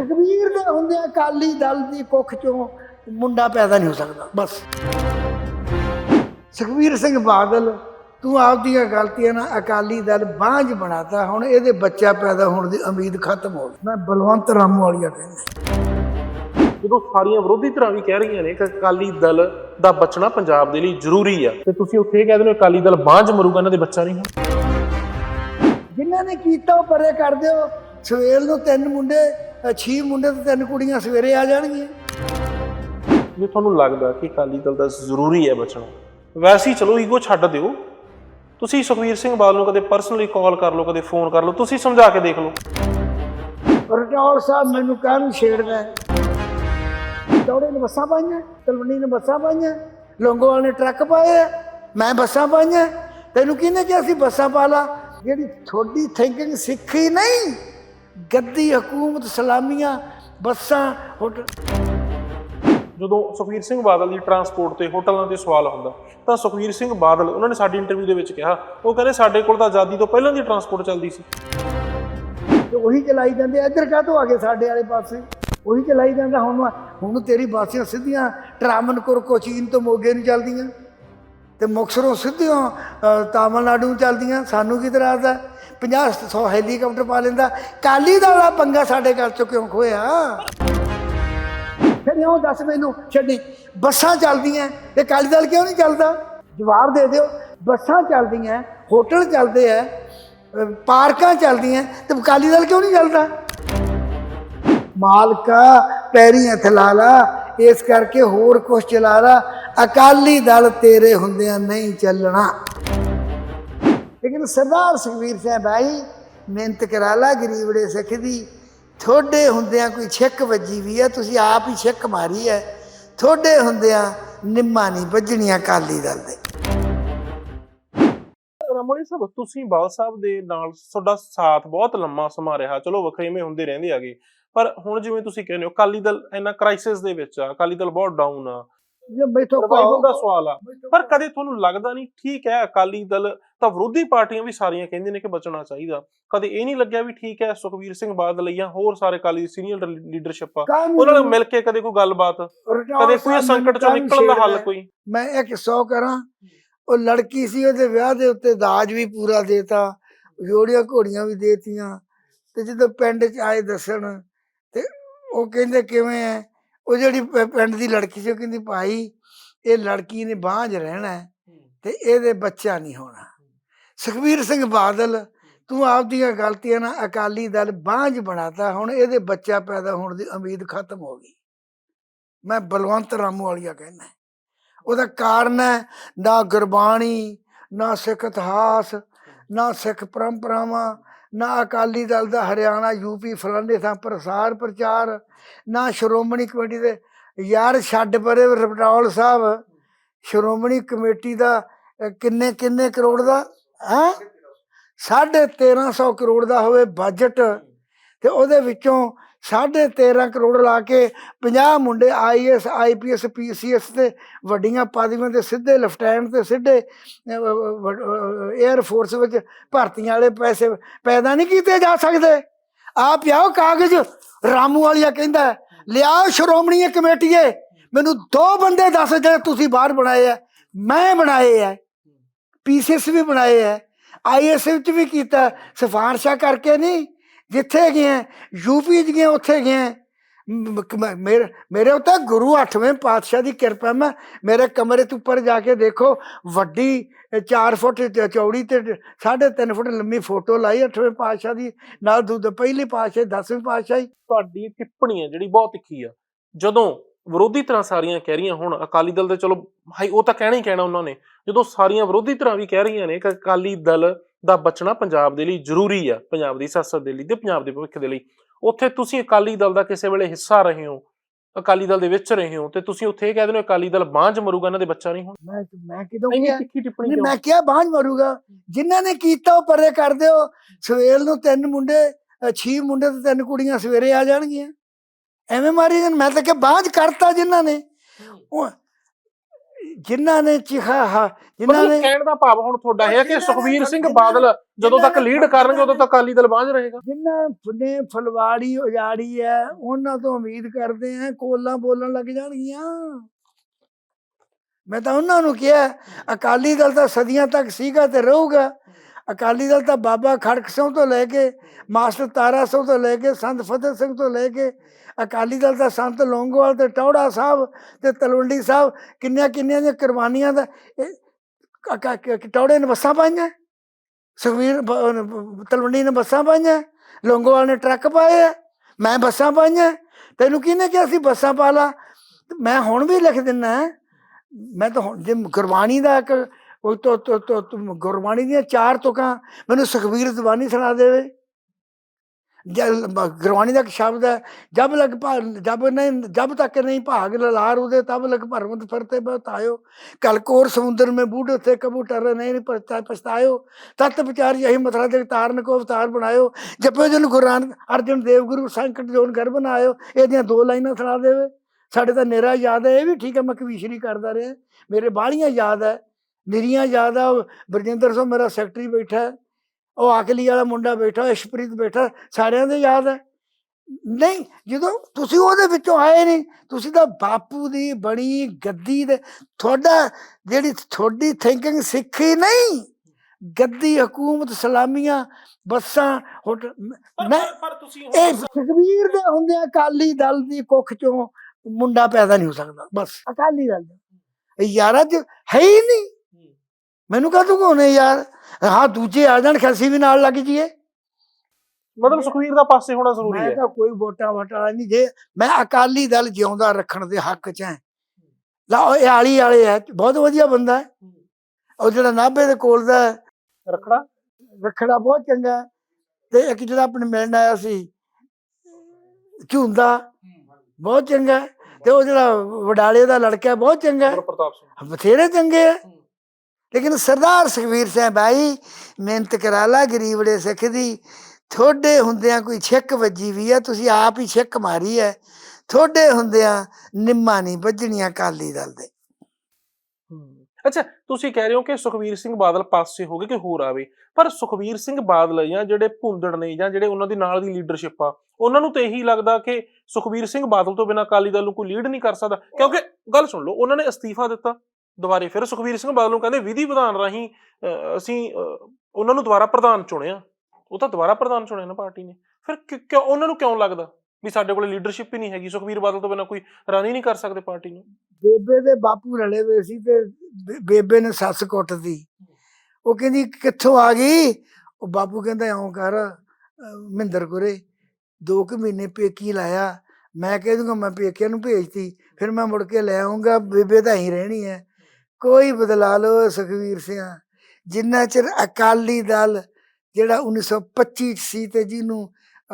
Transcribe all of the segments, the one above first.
ਸੁਖਬੀਰ ਦੇ ਹੁੰਦੇ ਅਕਾਲੀ ਦਲ ਦੀ ਕੁੱਖ ਚੋਂ ਮੁੰਡਾ ਪੈਦਾ ਨਹੀਂ ਹੋ ਸਕਦਾ ਬਸ। ਸੁਖਬੀਰ ਸਿੰਘ ਬਾਦਲ ਤੂੰ ਆਪਦੀਆਂ ਗਲਤੀਆਂ ਨਾਲ ਅਕਾਲੀ ਦਲ ਬਾਂਝ ਬਣਾਤਾ ਹੁਣ ਇਹਦੇ ਬੱਚਾ ਪੈਦਾ ਹੋਣ ਦੀ ਉਮੀਦ ਖਤਮ ਹੋ ਗਈ। ਮੈਂ ਬਲਵੰਤ ਰਾਮੂ ਵਾਲੀਆ ਕਹਿੰਦਾ। ਜਦੋਂ ਸਾਰੀਆਂ ਵਿਰੋਧੀ ਧਿਰਾਂ ਵੀ ਕਹਿ ਰਹੀਆਂ ਨੇ ਕਿ ਅਕਾਲੀ ਦਲ ਦਾ ਬਚਣਾ ਪੰਜਾਬ ਦੇ ਲਈ ਜ਼ਰੂਰੀ ਆ ਤੇ ਤੁਸੀਂ ਉੱਥੇ ਕਹਿ ਦਿੰਦੇ ਹੋ ਅਕਾਲੀ ਦਲ ਬਾਂਝ ਮਰੂਗਾ ਇਹਨਾਂ ਦੇ ਬੱਚਾ ਨਹੀਂ ਹੋਣਾ। ਜਿਨ੍ਹਾਂ ਨੇ ਕੀਤਾ ਉਹ ਪਰੇ ਕਰ ਦਿਓ। ਸਵੇਰ ਨੂੰ ਤਿੰਨ ਮੁੰਡੇ ਅ, ਛੇ ਮੁੰਡੇ ਤੇ ਤਿੰਨ ਕੁੜੀਆਂ ਸਵੇਰੇ ਆ ਜਾਣਗੀਆਂ। ਜੇ ਤੁਹਾਨੂੰ ਲੱਗਦਾ ਕਿ ਅਕਾਲੀ ਦਲ ਦਾ ਜ਼ਰੂਰੀ ਹੈ ਬਚਣਾ ਵੈਸੇ ਹੀ ਚਲੋ ਈਗੋ ਛੱਡ ਦਿਓ। ਤੁਸੀਂ ਸੁਖਵੀਰ ਸਿੰਘ ਬਾਦਲ ਨੂੰ ਕਦੇ ਪਰਸਨਲੀ ਕਾਲ ਕਰ ਲਓ ਕਦੇ ਫੋਨ ਕਰ ਲਓ ਤੁਸੀਂ ਸਮਝਾ ਕੇ ਦੇਖ ਲਓ। ਰਟੌਰ ਸਾਹਿਬ ਮੈਨੂੰ ਕਾਹਨੂੰ ਛੇੜਦਾ? ਦੌੜੇ ਨੇ ਬੱਸਾਂ ਪਾਈਆਂ ਤਲਵੰਡੀ ਨੇ ਬੱਸਾਂ ਪਾਈਆਂ ਲੌਂਗੋਵਾਲ ਨੇ ਟਰੱਕ ਪਾਏ ਮੈਂ ਬੱਸਾਂ ਪਾਈਆਂ। ਤੈਨੂੰ ਕਿਹਨੇ ਕਿਹਾ ਸੀ ਬੱਸਾਂ ਪਾ ਲਾ? ਜਿਹੜੀ ਤੁਹਾਡੀ ਥਿੰਕਿੰਗ ਸਿੱਖੀ ਨਹੀਂ ਗੱਦੀ ਹਕੂਮਤ ਸਲਾਮੀਆਂ ਬੱਸਾਂ ਹੋਟਲ ਜਦੋਂ ਸੁਖਵੀਰ ਸਿੰਘ ਬਾਦਲ ਦੀ ਟਰਾਂਸਪੋਰਟ ਤੇ ਹੋਟਲਾਂ ਤੇ ਸਵਾਲ ਹੁੰਦਾ ਤਾਂ ਸੁਖਵੀਰ ਸਿੰਘ ਬਾਦਲ ਉਹਨਾਂ ਨੇ ਸਾਡੀ ਇੰਟਰਵਿਊ ਦੇ ਵਿੱਚ ਕਿਹਾ ਉਹ ਕਹਿੰਦੇ ਸਾਡੇ ਕੋਲ ਤਾਂ ਆਜ਼ਾਦੀ ਤੋਂ ਪਹਿਲਾਂ ਦੀ ਟਰਾਂਸਪੋਰਟ ਚੱਲਦੀ ਸੀ। ਤੇ ਉਹੀ ਚਲਾਈ ਜਾਂਦੇ ਇੱਧਰ ਕਾਹਤੋਂ ਆ ਗਏ ਸਾਡੇ ਵਾਲੇ ਪਾਸੇ? ਉਹੀ ਚਲਾਈ ਜਾਂਦਾ ਹੁਣ ਹੁਣ ਤੇਰੀ ਬਾਸੀਆਂ ਸਿੱਧੀਆਂ ਟਰਾਮਨਕੁਰ ਕੋਚੀਨ ਤੋਂ ਮੋਗੇ ਨੂੰ ਚੱਲਦੀਆਂ। ਤੇ ਮੁਕਸਰੋਂ ਸਿੱਧੀਆਂ ਤਾਮਿਲਨਾਡੂ ਚੱਲਦੀਆਂ ਸਾਨੂੰ ਕੀ ਇਤਰਾਜ਼ ਹੈ 50 100 ਹੈਲੀਕਾਪਟਰ ਪਾ ਲੈਂਦਾ। ਕਾਲੀ ਦਾ ਵਾਲਾ ਪੰਗਾ ਸਾਡੇ ਘਰ ਚੋਂ ਕਿਉਂ ਖੋਇਆ ਫਿਰ ਇਉਂ ਦੱਸ ਮੈਨੂੰ ਛੱਡੀ ਬੱਸਾਂ ਚੱਲਦੀਆਂ ਤੇ ਕਾਲੀ ਦਲ ਕਿਉਂ ਨਹੀਂ ਚੱਲਦਾ? ਜਵਾਬ ਦੇ ਦਿਓ। ਬੱਸਾਂ ਚੱਲਦੀਆਂ, ਹੋਟਲ ਚੱਲਦੇ ਐ ਪਾਰਕਾਂ ਚੱਲਦੀਆਂ, ਤੇ ਅਕਾਲੀ ਦਲ ਕਿਉਂ ਨਹੀਂ ਚੱਲਦਾ? ਮਾਲਕਾ, ਪੈਰੀ ਹੱਥ ਲਾ ਲਾ, ਇਸ ਕਰਕੇ ਹੋਰ ਕੁਛ ਚਲਾ ਲਾ। ਅਕਾਲੀ ਦਲ ਤੇਰੇ ਹੁੰਦਿਆਂ ਨਹੀਂ ਚੱਲਣਾ। ਲੇਕਿਨ ਸਰਦਾਰ ਸੁਖਵੀਰ ਸਿੰਘ ਭਾਈ ਮਿਹਨਤ ਕਰਾ ਗਰੀਬੜੇ ਸਿੱਖ ਦੀ। ਥੋੜੇ ਹੁੰਦਿਆਂ ਕੋਈ ਛਿੱਕ ਵੱਜੀ ਵੀ ਹੈ ਤੁਸੀਂ ਆਪ ਹੀ ਛਿੱਕ ਮਾਰੀ ਹੈ ਥੋੜੇ ਹੁੰਦਿਆਂ ਨਿੰਮਾ ਨਹੀਂ ਵੱਜਣੀਆਂ ਅਕਾਲੀ ਦਲ ਦੇ। ਰਮਣੀ ਸਾਹਿਬ, ਤੁਸੀਂ ਬਾਲ ਸਾਹਿਬ ਦੇ ਨਾਲ ਤੁਹਾਡਾ ਸਾਥ ਬਹੁਤ ਲੰਮਾ ਸਮਾਂ ਰਿਹਾ। ਚਲੋ ਵਖਰੇਵੇਂ ਹੁੰਦੇ ਰਹਿੰਦੇ ਆਗੇ ਪਰ ਹੁਣ ਜਿਵੇਂ ਤੁਸੀਂ ਕਹਿੰਦੇ ਹੋ, ਅਕਾਲੀ ਦਲ ਇੰਨਾ ਕ੍ਰਾਈਸਿਸ ਦੇ ਵਿੱਚ ਆ, ਅਕਾਲੀ ਦਲ ਬਹੁਤ ਡਾਊਨ ਆ। ਜੇ ਬੈਠੋ ਸਰਵਾਈਵਲ ਦਾ ਸਵਾਲ ਆ। ਪਰ ਕਦੇ ਤੁਹਾਨੂੰ ਲੱਗਦਾ ਨਹੀਂ? ਠੀਕ ਹੈ ਅਕਾਲੀ ਦਲ ਤਾਂ ਵਿਰੋਧੀ ਪਾਰਟੀਆਂ ਵੀ ਸਾਰੀਆਂ ਕਹਿੰਦੇ ਨੇ ਕਿ ਬਚਣਾ ਚਾਹੀਦਾ। ਕਦੇ ਇਹ ਨਹੀਂ ਲੱਗਿਆ ਵੀ ਠੀਕ ਹੈ ਸੁਖਵੀਰ ਸਿੰਘ ਬਾਦਲ ਜਾਂ ਹੋਰ ਸਾਰੇ ਅਕਾਲੀ ਸੀਨੀਅਰ ਲੀਡਰਸ਼ਿਪ ਆ। ਉਹਨਾਂ ਨਾਲ ਮਿਲ ਕੇ ਕਦੇ ਕੋਈ ਗੱਲਬਾਤ? ਕਦੇ ਕੋਈ ਸੰਕਟ ਚੋਂ ਨਿਕਲਣ ਦਾ ਹੱਲ ਕੋਈ? ਮੈਂ ਇੱਕ ਸੌ ਕਰਾਂ। ਉਹ ਲੜਕੀ ਸੀ ਉਹਦੇ ਵਿਆਹ ਦੇ ਉੱਤੇ ਦਾਜ ਵੀ ਪੂਰਾ ਦੇਤਾ। ਜੋੜੀਆਂ ਘੋੜੀਆਂ ਵੀ ਦੇਤੀਆਂ। ਤੇ ਜਦੋਂ ਪਿੰਡ 'ਚ ਆਏ ਦੱਸਣ ਤੇ ਉਹ ਕਹਿੰਦੇ ਕਿਵੇਂ ਐ ਉਹ ਜਿਹੜੀ ਪ- ਪਿੰਡ ਦੀ ਲੜਕੀ ਸੀ ਉਹ ਕਹਿੰਦੀ ਭਾਈ ਇਹ ਲੜਕੀ ਨੇ ਬਾਂਝ ਰਹਿਣਾ ਹੈ ਤੇ ਇਹਦੇ ਬੱਚਾ ਨਹੀਂ ਹੋਣਾ। ਸੁਖਬੀਰ ਸਿੰਘ ਬਾਦਲ ਤੂੰ ਆਪਦੀਆਂ ਗਲਤੀਆਂ ਨਾਲ ਅਕਾਲੀ ਦਲ ਬਾਂਝ ਬਣਾਤਾ ਹੁਣ ਇਹਦੇ ਬੱਚਾ ਪੈਦਾ ਹੋਣ ਦੀ ਉਮੀਦ ਖਤਮ ਹੋ ਗਈ। ਮੈਂ ਬਲਵੰਤ ਰਾਮੂ ਵਾਲੀਆ ਕਹਿੰਦਾ ਉਹਦਾ ਕਾਰਨ ਹੈ ਨਾ ਗੁਰਬਾਣੀ ਨਾ ਸਿੱਖ ਇਤਿਹਾਸ ਨਾ ਸਿੱਖ ਪਰੰਪਰਾਵਾਂ ਨਾ ਅਕਾਲੀ ਦਲ ਦਾ ਹਰਿਆਣਾ ਯੂਪੀ ਫਲਾਣੇ ਥਾਂ ਪ੍ਰਸਾਰ ਪ੍ਰਚਾਰ, ਨਾ ਸ਼੍ਰੋਮਣੀ ਕਮੇਟੀ ਦੇ, ਯਾਰ ਛੱਡ ਪਰੇ ਰਪਟੌਲ ਸਾਹਿਬ, ਸ਼੍ਰੋਮਣੀ ਕਮੇਟੀ ਦਾ ਕਿੰਨੇ ਕਿੰਨੇ ਕਰੋੜ ਦਾ, ਹੈ? ਸਾਢੇ 1300 ਕਰੋੜ ਦਾ ਹੋਵੇ ਬਜਟ ਤੇ ਉਹਦੇ ਵਿੱਚੋਂ ਸਾਢੇ 13 ਕਰੋੜ ਲਾ ਕੇ 50 ਮੁੰਡੇ ਆਈਐਸ ਆਈਪੀਐਸ ਪੀਸੀਐਸ ਤੇ ਵੱਡੀਆਂ ਪਦਵੀਆਂ ਤੇ ਸਿੱਧੇ ਲੈਫਟੀਨੈਂਟ ਤੇ ਸਿੱਧੇ 에ਅਰ ਫੋਰਸ ਵਿੱਚ ਭਰਤੀਆਂ ਵਾਲੇ ਪੈਸੇ ਪੈਦਾ ਨਹੀਂ ਕੀਤੇ ਜਾ ਸਕਦੇ। ਆਪ ਲਿਆਓ ਕਾਗਜ਼, ਰਾਮੂ ਵਾਲੀਆ ਕਹਿੰਦਾ, ਲਿਆਓ ਸ਼੍ਰੋਮਣੀ ਕਮੇਟੀਏ, ਮੈਨੂੰ ਦੋ ਬੰਦੇ ਦੱਸ ਜਿਹੜੇ ਤੁਸੀਂ ਬਾਹਰ ਬਣਾਏ ਆ ਮੈਂ ਬਣਾਏ ਆ ਪੀਸੀਐਸ ਵੀ ਬਣਾਏ ਆ ਆਈਐਸ ਵਿੱਚ ਵੀ ਕੀਤਾ, ਸਿਫਾਰਸ਼ਾਂ ਕਰਕੇ ਨਹੀਂ। ਜਿੱਥੇ ਗਏ ਯੂਪੀ ਚ ਗਏ ਉੱਥੇ ਗਏ ਮ- ਮੇਰੇ ਮੇਰੇ ਉੱਤੇ ਗੁਰੂ ਅੱਠਵੇਂ ਪਾਤਸ਼ਾਹ ਦੀ ਕਿਰਪਾ ਮੈਂ, ਮੇਰੇ ਕਮਰੇ ਤੋਂ ਉੱਪਰ ਜਾ ਕੇ ਦੇਖੋ, ਵੱਡੀ 4 ਫੁੱਟ ਚੌੜੀ ਤੇ 3.5 ਫੁੱਟ ਲੰਮੀ ਫੋਟੋ ਲਾਈ ਅੱਠਵੇਂ ਪਾਤਸ਼ਾਹ ਦੀ। ਨਾਲ ਦੂਦ ਪਹਿਲੀ ਪਾਤਸ਼ਾਹ 10ਵੀਂ ਪਾਤਸ਼ਾਹੀ ਤੁਹਾਡੀ ਟਿੱਪਣੀ ਹੈ ਜਿਹੜੀ ਬਹੁਤ ਤਿੱਖੀ ਆ। ਜਦੋਂ ਵਿਰੋਧੀ ਤਰ੍ਹਾਂ ਸਾਰੀਆਂ ਕਹਿ ਰਹੀਆਂ ਹੁਣ, ਅਕਾਲੀ ਦਲ ਦੇ ਚਲੋ ਹਾਈ ਉਹ ਤਾਂ ਕਹਿਣਾ ਹੀ ਕਹਿਣਾ ਉਹਨਾਂ ਨੇ। ਜਦੋਂ ਸਾਰੀਆਂ ਵਿਰੋਧੀ ਤਰ੍ਹਾਂ ਵੀ ਕਹਿ ਰਹੀਆਂ ਨੇ ਕਿ ਅਕਾਲੀ ਦਲ ਦਾ ਬਚਣਾ ਪੰਜਾਬ ਦੇ ਲਈ ਜ਼ਰੂਰੀ ਆ ਪੰਜਾਬ ਦੀ ਸਿਆਸਤ ਦੇ ਲਈ ਤੇ ਪੰਜਾਬ ਦੇ ਭਵਿੱਖ ਦੇ ਲਈ। ਉੱਥੇ ਤੁਸੀਂ ਅਕਾਲੀ ਦਲ ਦਾ ਕਿਸੇ ਵੇਲੇ ਹਿੱਸਾ ਰਹੇ ਹੋ ਅਕਾਲੀ ਦਲ ਦੇ ਵਿੱਚ ਰਹੇ ਹੋ ਤੇ ਤੁਸੀਂ ਉੱਥੇ ਇਹ ਕਹਿ ਦਿੰਦੇ ਹੋ ਅਕਾਲੀ ਦਲ ਬਾਂਝ ਮਰੂਗਾ ਇਹਨਾਂ ਦੇ ਬੱਚਾ ਨਹੀਂ ਹੋਣਾ। ਮੈਂ ਮੈਂ ਕਿਦੋਂ ਕਿਹਾ? ਨਹੀਂ ਮੈਂ ਕਿਹਾ ਬਾਂਝ ਮਾਰੂਗਾ। ਜਿਨ੍ਹਾਂ ਨੇ ਕੀਤਾ ਉਹ ਪਰੇ ਕਰ ਦਿਓ। ਸਵੇਰ ਨੂੰ ਤਿੰਨ ਮੁੰਡੇ ਅ, ਛੇ ਮੁੰਡੇ ਤੇ ਤਿੰਨ ਕੁੜੀਆਂ ਸਵੇਰੇ ਆ ਜਾਣਗੀਆਂ। ਐਵੇਂ ਮਾਰੀ ਮੈਂ ਤਾਂ ਕਿ ਬਾਂਝ ਕਰਤਾ ਜਿਨ੍ਹਾਂ ਨੇ। ਉਹ ਜਿਨ੍ਹਾਂ ਨੇ ਚਿਖਾ ਹਾ ਜਿਨ੍ਹਾਂ ਮਤਲਬ ਨੇ ਕਹਿਣ ਦਾ ਭਾਵ ਹੁਣ ਤੁਹਾਡਾ ਇਹ ਹੈ ਕਿ ਸੁਖਵੀਰ ਸਿੰਘ ਬਾਦਲ ਜਦੋਂ ਤੱਕ ਲੀਡ ਕਰਨਗੇ ਉਦੋਂ ਤੱਕ ਅਕਾਲੀ ਦਲ ਬਾਝ ਰਹੇਗਾ। ਜਿਨ੍ਹਾਂ ਨੇ ਫਲਵਾੜੀ ਉਜਾੜੀ ਹੈ ਉਹਨਾਂ ਤੋਂ ਉਮੀਦ ਕਰਦੇ ਆ ਕੋਲਾਂ ਬੋਲਣ ਲੱਗ ਜਾਣਗੀਆਂ। ਮੈਂ ਤਾਂ ਉਹਨਾਂ ਨੂੰ ਕਿਹਾ ਅਕਾਲੀ ਦਲ ਤਾਂ ਸਦੀਆਂ ਤੱਕ ਸੀਗਾ ਤੇ ਰਹੂਗਾ। ਅਕਾਲੀ ਦਲ ਤਾਂ ਬਾਬਾ ਖੜਕ ਸਿੰਘ ਤੋਂ ਲੈ ਕੇ, ਮਾਸਟਰ ਤਾਰਾ ਸਿੰਘ ਤੋਂ ਲੈ ਕੇ, ਸੰਤ ਫਤਿਹ ਸਿੰਘ ਤੋਂ ਲੈ ਕੇ, ਅਕਾਲੀ ਦਲ ਦਾ ਸੰਤ ਲੌਂਗੋਵਾਲ ਤੇ ਟੌੜਾ ਸਾਹਿਬ ਤੇ ਤਲਵੰਡੀ ਸਾਹਿਬ, ਕਿੰਨੀਆਂ ਕਿੰਨੀਆਂ ਦੀਆਂ ਕੁਰਬਾਨੀਆਂ ਦਾ ਕ- ਟੌੜੇ ਨੇ ਬੱਸਾਂ ਪਾਈਆਂ? ਸੁਖਵੀਰ ਤਲਵੰਡੀ ਨੇ ਬੱਸਾਂ ਪਾਈਆਂ? ਲੌਂਗੋਵਾਲ ਨੇ ਟਰੱਕ ਪਾਏ ਮੈਂ ਬੱਸਾਂ ਪਾਈਆਂ? ਤੈਨੂੰ ਕਿਹਨੇ ਕਿਹਾ ਸੀ ਬੱਸਾਂ ਪਾ ਲਾ? ਮੈਂ ਹੁਣ ਵੀ ਲਿਖ ਦਿੰਨਾ, ਮੈਂ ਤਾਂ ਹੁਣ, ਜੇ ਗੁਰਬਾਣੀ ਦਾ ਇੱਕ वो तो तो तो तुम गुरबाणी दिया चार तो कहाँ मैंने सुखबीर जबानी सुना दे गुरबाणी का एक शब्द है जब लग भा जब नहीं जब तक नहीं भाग ललार उदे तब लग भरम फिरते बतायो कल कोर समुद्र में बूढ़े थे कबूटर नहीं पछता पछतायो तत् विचार यही मथुरा देख तारन को अवतार बनायो जब जन गुरु नानक अर्जुन देव गुरु संकट जोन गर्भ बनायो ए दो लाइन सुना देवे साढ़े तो नेरा याद है ये भी ठीक है मैं कभीशरी करता रहा मेरे बाणियाँ याद है ਨਿਰੀਆਂ ਯਾਦ ਆ ਉਹ ਬਰਜਿੰਦਰ ਸਿੰਘ ਮੇਰਾ ਸੈਕਟਰੀ ਬੈਠਾ ਹੈ, ਉਹ ਆਕਲੀ ਵਾਲਾ ਮੁੰਡਾ ਬੈਠਾ ਇਸ਼ਪ੍ਰੀਤ ਬੈਠਾ ਸਾਰਿਆਂ ਦੇ ਯਾਦ ਹੈ ਨਹੀਂ ਜਦੋਂ ਤੁਸੀਂ ਉਹਦੇ ਵਿੱਚੋਂ ਆਏ ਨਹੀਂ ਤੁਸੀਂ ਤਾਂ ਬਾਪੂ ਦੀ ਬਣੀ ਗੱਦੀ ਦੇ ਤੁਹਾਡਾ ਜਿਹੜੀ ਤੁਹਾਡੀ ਥਿੰਕਿੰਗ ਸਿੱਖੀ ਨਹੀਂ। ਗੱਦੀ ਹਕੂਮਤ ਸਲਾਮੀਆਂ ਬੱਸਾਂ ਹੋਟਲ ਮੈਂ ਪਰ ਤੁਸੀਂ ਇਹ ਸੁਖਬੀਰ ਦੇ ਹੁੰਦੇ ਅਕਾਲੀ ਦਲ ਦੀ ਕੁੱਖ ਚੋਂ ਮੁੰਡਾ ਪੈਦਾ ਨਹੀਂ ਹੋ ਸਕਦਾ ਬਸ। ਅਕਾਲੀ ਦਲ ਯਾਰਾ ਚ ਹੈ ਹੀ ਨਹੀਂ। ਮੈਨੂੰ ਕਹ ਤੂੰ ਕੋਨੇ ਯਾਰ? ਹਾਂ ਦੂਜੇ ਆ ਜਾਣ ਖਸੀ ਵੀ ਨਾਲ ਲੱਗ ਜੀਏ ਮਤਲਬ ਸੁਖਵੀਰ ਦਾ ਪਾਸੇ ਹੋਣਾ ਜ਼ਰੂਰੀ ਮੈਂ ਹੈ। ਤਾਂ ਕੋਈ ਵੋਟਾਂ ਵਾਟਾ ਨਹੀਂ ਜੇ ਮੈਂ ਅਕਾਲੀ ਦਲ ਜਿਉਂਦਾ ਰੱਖਣ ਦੇ ਹੱਕ 'ਚ ਹਾਂ। ਲਾ ਇਹ ਆਲੀ ਵਾਲੇ ਹੈ ਬਹੁਤ ਵਧੀਆ ਬੰਦਾ ਹੈ। ਉਹ ਜਿਹੜਾ ਨਾਭੇ ਦੇ ਕੋਲ ਦਾ ਰਖੜਾ? ਰੱਖੜਾ ਬਹੁਤ ਚੰਗਾ। ਤੇ ਇੱਕ ਜਿਹੜਾ ਆਪਣੇ ਮਿਲਣ ਆਇਆ ਸੀ ਝੁੰਦਾ ਬਹੁਤ ਚੰਗਾ। ਤੇ ਉਹ ਜਿਹੜਾ ਵਡਾਲੇ ਦਾ ਲੜਕਾ ਬਹੁਤ ਚੰਗਾ ਪ੍ਰਤਾਪ ਸਿੰਘ। ਬਥੇਰੇ ਚੰਗੇ ਹੈ। ਲੇਕਿਨ ਸਰਦਾਰ ਸੁਖਵੀਰ ਸਿੰਘ ਭਾਈ ਮਿਹਨਤ ਕਰਾ ਗਰੀਬੜੇ ਸਿੱਖ ਦੀ। ਥੋੜੇ ਹੁੰਦਿਆਂ ਕੋਈ ਛਿੱਕ ਵੱਜੀ ਵੀ ਹੈ ਤੁਸੀਂ ਆਪ ਹੀ ਛਿੱਕ ਮਾਰੀ ਹੈ ਥੋੜੇ ਹੁੰਦਿਆਂ ਨਿੰਮਾ ਨਹੀਂ ਵੱਜਣੀਆਂ ਕਾਲੀ ਦਲ ਦੇ। ਅੱਛਾ, ਤੁਸੀਂ ਕਹਿ ਰਹੇ ਹੋ ਕਿ ਸੁਖਵੀਰ ਸਿੰਘ ਬਾਦਲ ਪਾਸੇ ਹੋ ਗਏ ਕਿ ਹੋਰ ਆਵੇ। ਪਰ ਸੁਖਵੀਰ ਸਿੰਘ ਬਾਦਲ ਜਾਂ ਜਿਹੜੇ ਭੁੰਦੜ ਨੇ ਜਾਂ ਜਿਹੜੇ ਉਹਨਾਂ ਦੇ ਨਾਲ ਦੀ ਲੀਡਰਸ਼ਿਪ ਆ, ਉਹਨਾਂ ਨੂੰ ਤੇ ਇਹੀ ਲੱਗਦਾ ਕਿ ਸੁਖਵੀਰ ਸਿੰਘ ਬਾਦਲ ਤੋਂ ਬਿਨਾਂ ਅਕਾਲੀ ਦਲ ਨੂੰ ਕੋਈ ਲੀਡ ਨਹੀਂ ਕਰ ਸਕਦਾ। ਕਿਉਂਕਿ, ਗੱਲ ਸੁਣ ਲਓ, ਉਹਨਾਂ ਨੇ ਅਸਤੀਫਾ ਦਿੱਤਾ। ਦੁਬਾਰੇ ਫਿਰ ਸੁਖਵੀਰ ਸਿੰਘ ਬਾਦਲ ਨੂੰ ਕਹਿੰਦੇ ਵਿਧੀ ਵਿਧਾਨ ਰਾਹੀਂ ਅਸੀਂ ਉਹਨਾਂ ਨੂੰ ਦੁਬਾਰਾ ਪ੍ਰਧਾਨ ਚੁਣਿਆ। ਉਹ ਤਾਂ ਦੁਬਾਰਾ ਪ੍ਰਧਾਨ ਚੁਣਿਆ ਨਾ ਪਾਰਟੀ ਨੇ। ਫਿਰ ਕਿਉਂ, ਉਹਨਾਂ ਨੂੰ ਕਿਉਂ ਲੱਗਦਾ ਵੀ ਸਾਡੇ ਕੋਲ ਲੀਡਰਸ਼ਿਪ ਹੀ ਨਹੀਂ ਹੈਗੀ? ਸੁਖਵੀਰ ਬਾਦਲ ਤੋਂ ਬਿਨਾਂ ਕੋਈ ਰਨ ਹੀ ਨਹੀਂ ਕਰ ਸਕਦੇ ਪਾਰਟੀ ਨੂੰ। ਬੇਬੇ ਦੇ ਬਾਪੂ ਰਲੇ ਹੋਏ ਸੀ ਤੇ ਬੇਬੇ ਨੇ ਸੱਸ ਕੁੱਟਦੀ ਉਹ ਕਹਿੰਦੀ, ਕਿੱਥੋਂ ਆ ਗਈ? ਉਹ ਬਾਪੂ ਕਹਿੰਦਾ, ਇਉਂ ਕਰ ਮਹਿੰਦਰ ਗੁਰੇ ਦੋ ਕੁ ਮਹੀਨੇ ਪੇਕੀ ਲਾਇਆ। ਮੈਂ ਕਹਿ ਦੂੰਗਾ, ਮੈਂ ਪੇਕਿਆਂ ਨੂੰ ਭੇਜਤੀ। ਫਿਰ ਮੈਂ ਮੁੜ ਕੇ ਲੈ ਆਉਂਗਾ ਬੇਬੇ ਤਾਂ ਹੀ ਰਹਿਣੀ ਹੈ। ਕੋਈ ਬਦਲਾ ਲੋ ਸੁਖਵੀਰ ਸਿੰਘ ਜਿੰਨਾ ਚਿਰ ਅਕਾਲੀ ਦਲ ਜਿਹੜਾ 1925 'ਚ ਸੀ ਤੇ ਜਿਹਨੂੰ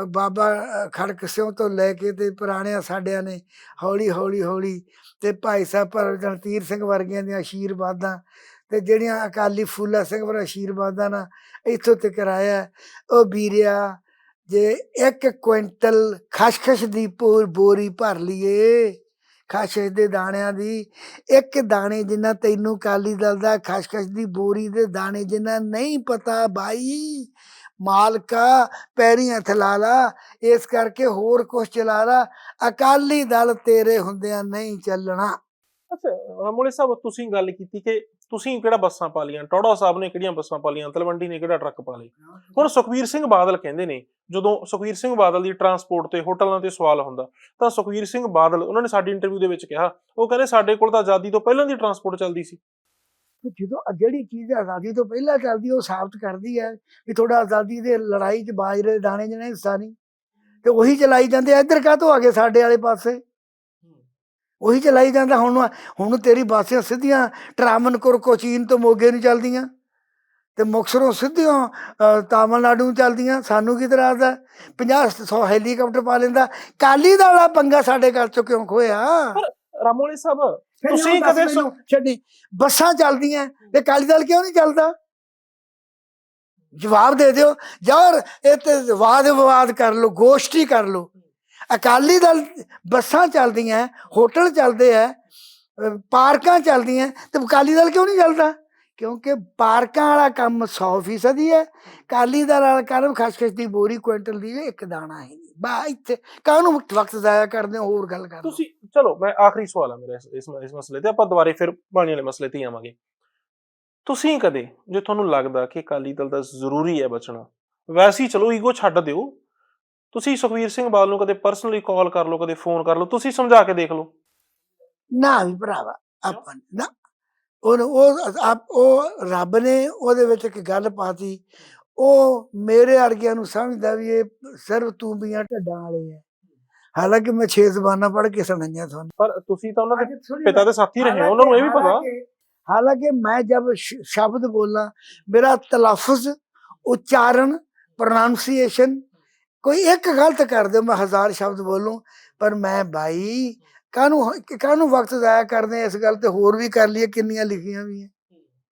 ਬਾਬਾ ਖੜਕ ਸਿੰਘ ਤੋਂ ਲੈ ਕੇ ਤੇ ਪੁਰਾਣਿਆਂ ਸਾਡਿਆਂ ਨੇ ਹੌਲੀ ਹੌਲੀ ਹੌਲੀ ਤੇ ਭਾਈ ਸਾਹਿਬ ਪਰ ਜਨਤੀਰ ਸਿੰਘ ਵਰਗਿਆਂ ਦੀਆਂ ਆਸ਼ੀਰਵਾਦਾਂ ਤੇ ਜਿਹੜੀਆਂ ਅਕਾਲੀ ਫੂਲਾ ਸਿੰਘ ਵਰ ਆਸ਼ੀਰਵਾਦਾਂ ਨਾਲ ਇੱਥੋਂ ਤੱਕ ਆਇਆ, ਉਹ ਵੀਰਿਆ, ਜੇ ਇੱਕ ਕੁਇੰਟਲ ਖਸ਼ਖਸ਼ ਦੀ ਪੋ- ਬੋਰੀ ਭਰ ਲਈਏ। ਖਸ਼ਖਸ਼ ਦੇ ਦਾਣਿਆਂ ਦੀ, ਇੱਕ ਦਾਣੇ ਜਿੰਨਾ ਤੈਨੂੰ ਕਾਲੀ ਦਲ ਦਾ ਖਸ਼ਖਸ਼ ਦੀ ਬੋਰੀ ਦੇ ਦਾਣੇ ਜਿੰਨਾ ਨਹੀਂ ਪਤਾ ਬਾਈ। ਮਾਲਕਾ, ਪੈਰੀਂ ਹੱਥ ਲਾ ਲਾ, ਇਸ ਕਰਕੇ ਹੋਰ ਕੁਛ ਚਲਾ ਲਾ। ਅਕਾਲੀ ਦਲ ਤੇਰੇ ਹੁੰਦਿਆਂ ਨਹੀਂ ਚੱਲਣਾ। ਅੱਛਾ ਰਾਮੋਲੇ ਸਾਹਿਬ, ਤੁਸੀਂ ਗੱਲ ਕੀਤੀ ਕਿ ਤੁਸੀਂ ਕਿਹੜਾ ਬੱਸਾਂ ਪਾ ਲੀਆਂ ਟੌੜਾ ਸਾਹਿਬ ਨੇ ਕਿਹੜੀਆਂ ਬੱਸਾਂ ਪਾ ਲੀਆਂ ਤਲਵੰਡੀ ਨੇ ਕਿਹੜਾ ਟਰੱਕ ਪਾ ਲਏ ਹੁਣ ਸੁਖਵੀਰ ਸਿੰਘ ਬਾਦਲ ਕਹਿੰਦੇ ਨੇ, ਜਦੋਂ ਸੁਖਵੀਰ ਸਿੰਘ ਬਾਦਲ ਦੀ ਟਰਾਂਸਪੋਰਟ ਤੇ ਹੋਟਲਾਂ ਤੇ ਸਵਾਲ ਹੁੰਦਾ, ਤਾਂ ਸੁਖਵੀਰ ਸਿੰਘ ਬਾਦਲ, ਉਹਨਾਂ ਨੇ ਸਾਡੀ ਇੰਟਰਵਿਊ ਦੇ ਵਿੱਚ ਕਿਹਾ, ਉਹ ਕਹਿੰਦੇ ਸਾਡੇ ਕੋਲ ਤਾਂ ਆਜ਼ਾਦੀ ਤੋਂ ਪਹਿਲਾਂ ਦੀ ਟਰਾਂਸਪੋਰਟ ਚੱਲਦੀ ਸੀ। ਜਦੋਂ ਜਿਹੜੀ ਚੀਜ਼ ਆਜ਼ਾਦੀ ਤੋਂ ਪਹਿਲਾਂ ਚੱਲਦੀ, ਉਹ ਸਾਬਤ ਕਰਦੀ ਹੈ ਵੀ ਤੁਹਾਡਾ ਆਜ਼ਾਦੀ ਦੇ ਲੜਾਈ 'ਚ ਬਾਜਰੇ ਦੇ ਦਾਣੇ ਜਿਹਨੇ ਹਿੱਸਾ ਨਹੀਂ। ਤੇ ਉਹੀ ਚਲਾਈ ਜਾਂਦੇ ਇੱਧਰ ਕਾਹ ਤੋਂ ਆ ਗਏ ਸਾਡੇ ਵਾਲੇ ਪਾਸੇ? ਉਹੀ ਚਲਾਈ ਜਾਂਦਾ ਹੁਣ ਹੁਣ ਤੇਰੀ ਬਾਸੀਆਂ ਸਿੱਧੀਆਂ ਟਰਾਮਨਕੁਰ ਕੋਚੀਨ ਤੋਂ ਮੋਗੇ ਨੂੰ ਚੱਲਦੀਆਂ। ਤੇ ਮੁਕਸਰੋਂ ਸਿੱਧੀਆਂ ਤਾਮਿਲਨਾਡੂ ਨੂੰ ਚੱਲਦੀਆਂ ਸਾਨੂੰ ਕੀ ਇਤਰਾਜ਼ ਹੈ 50 100 ਹੈਲੀਕਾਪਟਰ ਪਾ ਲੈਂਦਾ। ਕਾਲੀ ਦਾ ਵਾਲਾ ਪੰਗਾ ਸਾਡੇ ਘਰ ਚੋਂ ਕਿਉਂ ਖੋਇਆ ਰਾਮੋਲੇ ਸਾਹਿਬ ਤੁਸੀਂ ਕਦੇ ਛੱਡੀ ਬੱਸਾਂ ਚੱਲਦੀਆਂ ਤੇ ਕਾਲੀ ਦਲ ਕਿਉਂ ਨਹੀਂ ਚੱਲਦਾ? ਜਵਾਬ ਦੇ ਦਿਓ। ਯਾਰ ਇਹ ਤੇ ਵਾਦ ਵਿਵਾਦ ਕਰ ਲਓ ਗੋਸ਼ਟੀ ਕਰ ਲਓ। ਅਕਾਲੀ ਦਲ ਬੱਸਾਂ ਚੱਲਦੀਆਂ, ਹੋਟਲ ਚੱਲਦੇ ਆ ਪਾਰਕਾਂ ਚੱਲਦੀਆਂ, ਤੇ ਅਕਾਲੀ ਦਲ ਕਿਉਂ ਨਹੀਂ ਚੱਲਦਾ? ਕਿਉਂਕਿ ਪਾਰਕਾਂ ਵਾਲਾ ਕੰਮ 100% ਹੀ ਹੈ, ਅਕਾਲੀ ਦਲ ਵਾਲਾ ਕੰਮ ਖਸਖਸ ਦੀ ਬੋਰੀ ਕੁਇੰਟਲ ਦੀ ਇੱਕ ਦਾਣਾ ਹੈ ਬਾ, ਇੱਥੇ ਕਾਹਨੂੰ ਵਕਤ ਜ਼ਾਇਆ ਕਰਦੇ ਹੋ, ਹੋਰ ਗੱਲ ਕਰ ਤੁਸੀਂ, ਚਲੋ, ਮੈਂ ਆਖਰੀ ਸਵਾਲ ਆ ਮੇਰਾ ਇਸ ਇਸ ਮਸਲੇ ਤੇ, ਆਪਾਂ ਦੁਬਾਰੇ ਫਿਰ ਪਾਣੀ ਵਾਲੇ ਮਸਲੇ ਤੇ ਆਵਾਂਗੇ। ਤੁਸੀਂ ਕਦੇ, ਜੇ ਤੁਹਾਨੂੰ ਲੱਗਦਾ ਕਿ ਅਕਾਲੀ ਦਲ ਦਾ ਜ਼ਰੂਰੀ ਹੈ ਬਚਣਾ, ਵੈਸੇ ਹੀ ਚਲੋ ਈਗੋ ਛੱਡ ਦਿਓ ਤੁਸੀਂ ਸੁਖਵੀਰ ਸਿੰਘ ਬਾਦਲ ਨੂੰ ਕਦੇ ਪਰਸਨਲੀ ਕਾਲ ਕਰ ਲਓ ਕਦੇ ਫੋਨ ਕਰ ਲਓ ਤੁਸੀਂ ਸਮਝਾ ਕੇ ਦੇਖ ਲਓ। ਨਾ ਵੀ ਭਰਾਵਾ ਆਪਾਂ ਨੇ- ਉਹ ਉਹ ਆਪ- ਉਹ ਰੱਬ ਨੇ ਉਹਦੇ ਵਿੱਚ ਇੱਕ ਗੱਲ ਪਾਤੀ ਉਹ ਮੇਰੇ ਵਰਗਿਆਂ ਨੂੰ ਸਮਝਦਾ ਵੀ ਇਹ ਸਿਰਫ ਤੂੰਬੀਆਂ ਢੱਡਾਂ ਵਾਲੇ ਆ। ਹਾਲਾਂਕਿ ਮੈਂ ਛੇ ਜ਼ਬਾਨਾਂ ਪੜ੍ਹ ਕੇ ਸੁਣਾਈਆਂ ਤੁਹਾਨੂੰ। ਪਰ ਤੁਸੀਂ ਤਾਂ ਉਹਨਾਂ ਦੇ ਪਿਤਾ ਦੇ ਸਾਥੀ ਰਹੇ ਹੋ ਉਹਨਾਂ ਨੂੰ ਇਹ ਵੀ ਪਤਾ। ਹਾਲਾਂਕਿ- ਮੈਂ ਸ਼- ਸ਼ਬਦ ਬੋਲਾਂ ਮੇਰਾ ਤਲਫਜ਼ ਉਚਾਰਨ ਪ੍ਰੋਨਾਂਸੀਏਸ਼ਨ ਕੋਈ ਇੱਕ ਗਲਤ ਕਰ ਦਿਓ, ਮੈਂ ਹਜ਼ਾਰ ਸ਼ਬਦ ਬੋਲੂੰ, ਪਰ ਮੈਂ ਬਾਈ, ਕਾਹਨੂੰ ਕਾਹਨੂੰ ਵਕਤ ਜ਼ਾਇਆ ਕਰਦੇ ਇਸ ਗੱਲ ਤੇ? ਹੋਰ ਵੀ ਕਰ ਲਈਏ, ਕਿੰਨੀਆਂ ਲਿਖੀਆਂ ਵੀ ਹੈ